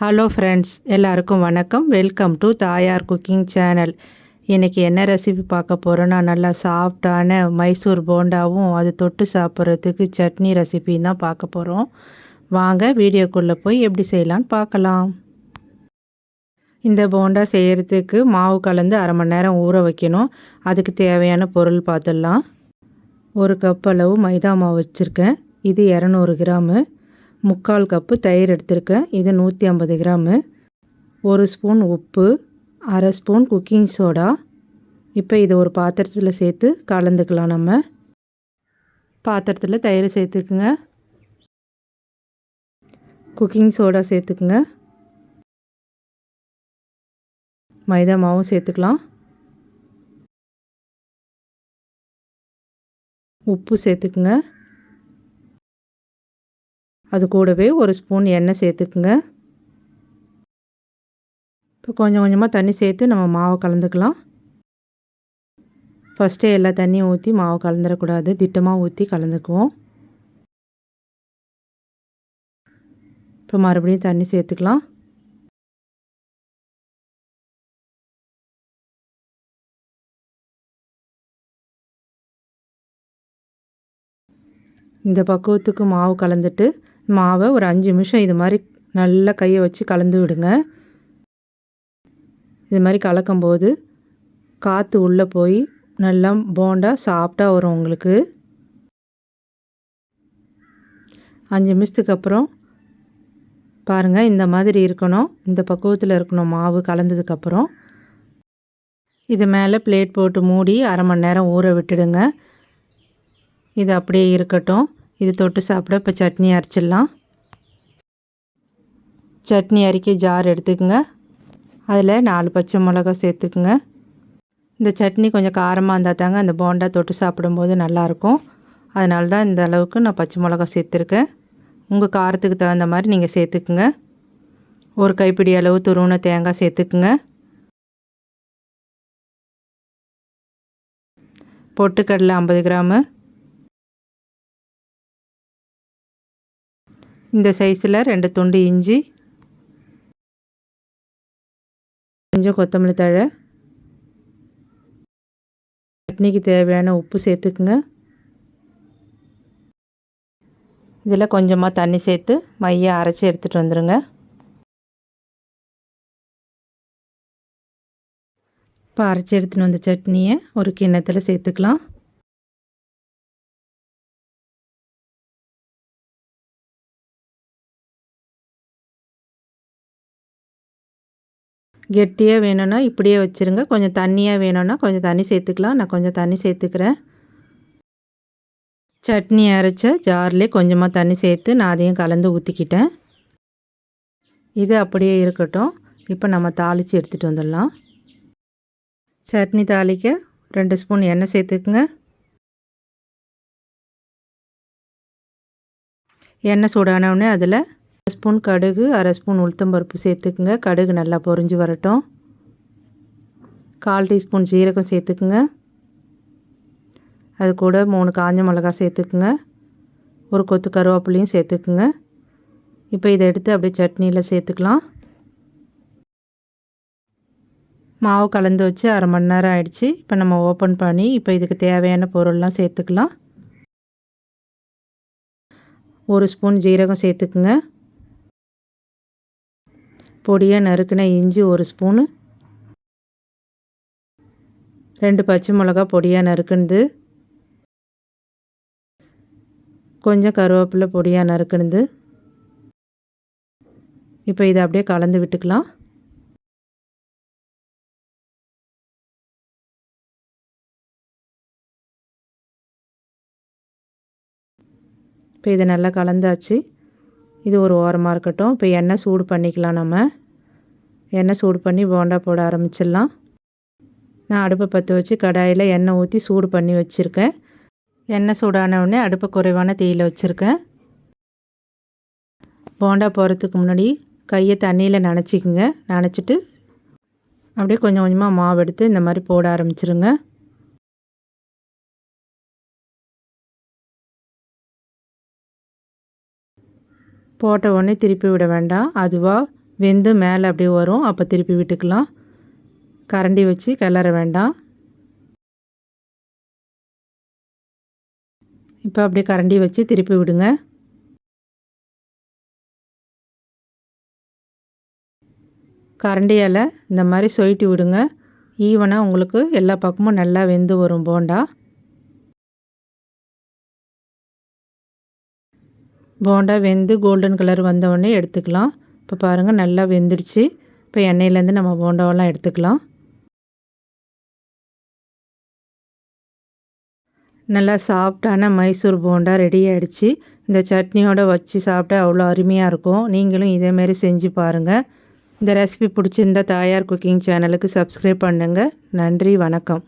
Hello friends எல்லாருக்கும் வணக்கம். Welcome to Thayar cooking channel இன்றைக்கி என்ன ரெசிபி பார்க்க போகிறோன்னா நல்லா சாஃப்டான மைசூர் போண்டாவும் அது தொட்டு சாப்பிட்றதுக்கு சட்னி ரெசிபின்னு தான் பார்க்க போகிறோம் வாங்க வீடியோக்குள்ளே போய் எப்படி செய்யலான்னு பார்க்கலாம். இந்த போண்டா செய்கிறதுக்கு மாவு கலந்து அரை மணி நேரம் ஊற வைக்கணும். அதுக்கு தேவையான பொருள் பார்த்துடலாம். ஒரு கப் அளவு மைதா மாவு வச்சுருக்கேன். இது இரநூறு கிராமு. முக்கால் கப்பு தயிர் எடுத்திருக்கேன். இது நூற்றி ஐம்பது கிராமு. ஒரு ஸ்பூன் உப்பு அரை ஸ்பூன் குக்கிங் சோடா. இப்போ இதை ஒரு பாத்திரத்தில் சேர்த்து கலந்துக்கலாம் நம்ம. பாத்திரத்தில் தயிர் சேர்த்துக்குங்க. குக்கிங் சோடா சேர்த்துக்குங்க. மைதா மாவும் சேர்த்துக்கலாம். உப்பு சேர்த்துக்குங்க. அது கூடவே ஒரு ஸ்பூன் எண்ணெய் சேர்த்துக்குங்க. இப்போ கொஞ்சம் கொஞ்சமாக தண்ணி சேர்த்து நம்ம மாவை கலந்துக்கலாம். ஃபஸ்ட்டே எல்லா தண்ணியும் ஊற்றி மாவு கலந்துடக்கூடாது திட்டமாக ஊற்றி கலந்துக்குவோம். இப்போ மறுபடியும் தண்ணி சேர்த்துக்கலாம். இந்த பக்குவத்துக்கு மாவு கலந்துட்டு மாவை ஒரு அஞ்சு நிமிஷம் இது மாதிரி நல்லா கையை வச்சு கலந்து விடுங்க. இது மாதிரி கலக்கும்போது காற்று உள்ளே போய் நல்லா போண்டா சாஃப்டாக வரும் உங்களுக்கு. அஞ்சு நிமிஷத்துக்கு அப்புறம் பாருங்கள் இந்த மாதிரி இருக்கணும். இந்த பக்குவத்தில் இருக்கணும் மாவு கலந்ததுக்கப்புறம் இது மேலே பிளேட் போட்டு மூடி அரை மணி நேரம் ஊற விட்டுடுங்க. இது அப்படியே இருக்கட்டும். இது தொட்டு சாப்பிட இப்போ சட்னி அரைச்சிடலாம். சட்னி அரைக்க ஜார் எடுத்துக்கோங்க. அதில் நாலு பச்சை மிளகா சேர்த்துக்குங்க. இந்த சட்னி கொஞ்சம் காரமாக இருந்தால் தாங்க அந்த போண்டா தொட்டு சாப்பிடும்போது நல்லாயிருக்கும். அதனால தான் இந்த அளவுக்கு நான் பச்சை மிளகா சேர்த்துருக்கேன். உங்கள் காரத்துக்கு தகுந்த மாதிரி நீங்கள் சேர்த்துக்குங்க. ஒரு கைப்பிடி அளவு துருவின தேங்காய் சேர்த்துக்குங்க. பொட்டுக்கடலை ஐம்பது கிராமு. இந்த சைஸில் ரெண்டு துண்டு இஞ்சி கொஞ்சம் கொத்தமல்லி தழை சட்னிக்கு தேவையான உப்பு சேர்த்துக்குங்க. இதில் கொஞ்சமாக தண்ணி சேர்த்து மையை அரைச்சி எடுத்துகிட்டு வந்துடுங்க இப்போ அரைச்சி எடுத்துகிட்டு வந்த சட்னியை ஒரு கிண்ணத்தில் சேர்த்துக்கலாம். கெட்டியாக வேணும்னா இப்படியே வச்சுருங்க. கொஞ்சம் தண்ணியாக வேணும்னா கொஞ்சம் தண்ணி சேர்த்துக்கலாம். நான் கொஞ்சம் தண்ணி சேர்த்துக்கிறேன். சட்னி அரைச்ச ஜார்லேயே கொஞ்சமாக தண்ணி சேர்த்து நான் அதையும் கலந்து ஊற்றிக்கிட்டேன் இது அப்படியே இருக்கட்டும். இப்போ நம்ம தாளித்து எடுத்துகிட்டு வந்துடலாம். சட்னி தாளிக்க ரெண்டு ஸ்பூன் எண்ணெய் சேர்த்துக்குங்க. எண்ணெய் சூடானவுடனே அதில் ஸ்பூன் கடுகு அரை ஸ்பூன் உளுத்தம்பருப்பு சேர்த்துக்குங்க. கடுகு நல்லா பொரிஞ்சு வரட்டும். கால் டீஸ்பூன் ஜீரகம் சேர்த்துக்குங்க. அது கூட மூணு காஞ்ச மிளகா சேர்த்துக்குங்க. ஒரு கொத்து கருவேப்பிலையும் சேர்த்துக்குங்க. இப்போ இதை எடுத்து அப்படியே சட்னியில் சேர்த்துக்கலாம். மாவு கலந்து வச்சு அரை மணி நேரம் ஆயிடுச்சு. இப்போ நம்ம ஓப்பன் பண்ணி இப்போ இதுக்கு தேவையான பொருள்லாம் சேர்த்துக்கலாம். ஒரு ஸ்பூன் ஜீரகம் சேர்த்துக்குங்க. பொடியாக நறுக்கின இஞ்சி ஒரு ஸ்பூனு. ரெண்டு பச்சை மிளகா பொடியாக நறுக்குனது. கொஞ்சம் கருவேப்பிலை பொடியாக நறுக்குனது. இப்போ இதை அப்படியே கலந்து விட்டுக்கலாம். இப்போ இதை நல்லா கலந்தாச்சு. இது ஒரு ஓரமாக இருக்கட்டும். இப்போ எண்ணெய் சூடு பண்ணிக்கலாம் நம்ம. எண்ணெய் சூடு பண்ணி போண்டா போட ஆரம்பிச்சிடலாம். நான் அடுப்பை பற்ற வச்சு கடாயில் எண்ணெய் ஊற்றி சூடு பண்ணி வச்சுருக்கேன். எண்ணெய் சூடானவுடனே அடுப்பை குறைவான தீயில் வச்சுருக்கேன். போண்டா போகிறதுக்கு முன்னாடி கையை தண்ணியில் நனைச்சிக்குங்க. நனச்சிட்டு அப்படியே கொஞ்சம் கொஞ்சமாக மாவு எடுத்து இந்த மாதிரி போட ஆரம்பிச்சிருங்க. போட்ட உடனே திருப்பி விட வேண்டாம். அதுவாக வெந்து மேலே அப்படியே வரும். அப்போ திருப்பி விட்டுக்கலாம். கரண்டி வச்சு கிளற வேண்டாம். இப்போ அப்படியே கரண்டி வச்சு திருப்பி விடுங்க. கரண்டியால் இந்த மாதிரி சொயிட்டி விடுங்க. ஈவனாக உங்களுக்கு எல்லா பக்கமும் நல்லா வெந்து வரும் போண்டா. போண்டா வெந்து கோல்டன் கலர் வந்தவுடனே எடுத்துக்கலாம். இப்போ பாருங்கள் நல்லா வெந்துடுச்சு. இப்போ எண்ணெயிலேருந்து நம்ம போண்டாவெல்லாம் எடுத்துக்கலாம். நல்லா சாஃப்டான மைசூர் போண்டா ரெடி ஆகிடுச்சு இந்த சட்னியோடு வச்சு சாப்பிட்டா அவ்வளோ அருமையாக இருக்கும். நீங்களும் இதேமாரி செஞ்சு பாருங்கள் இந்த ரெசிபி பிடிச்சிருந்தா தாயார் குக்கிங் சேனலுக்கு சப்ஸ்கிரைப் பண்ணுங்கள் நன்றி வணக்கம்.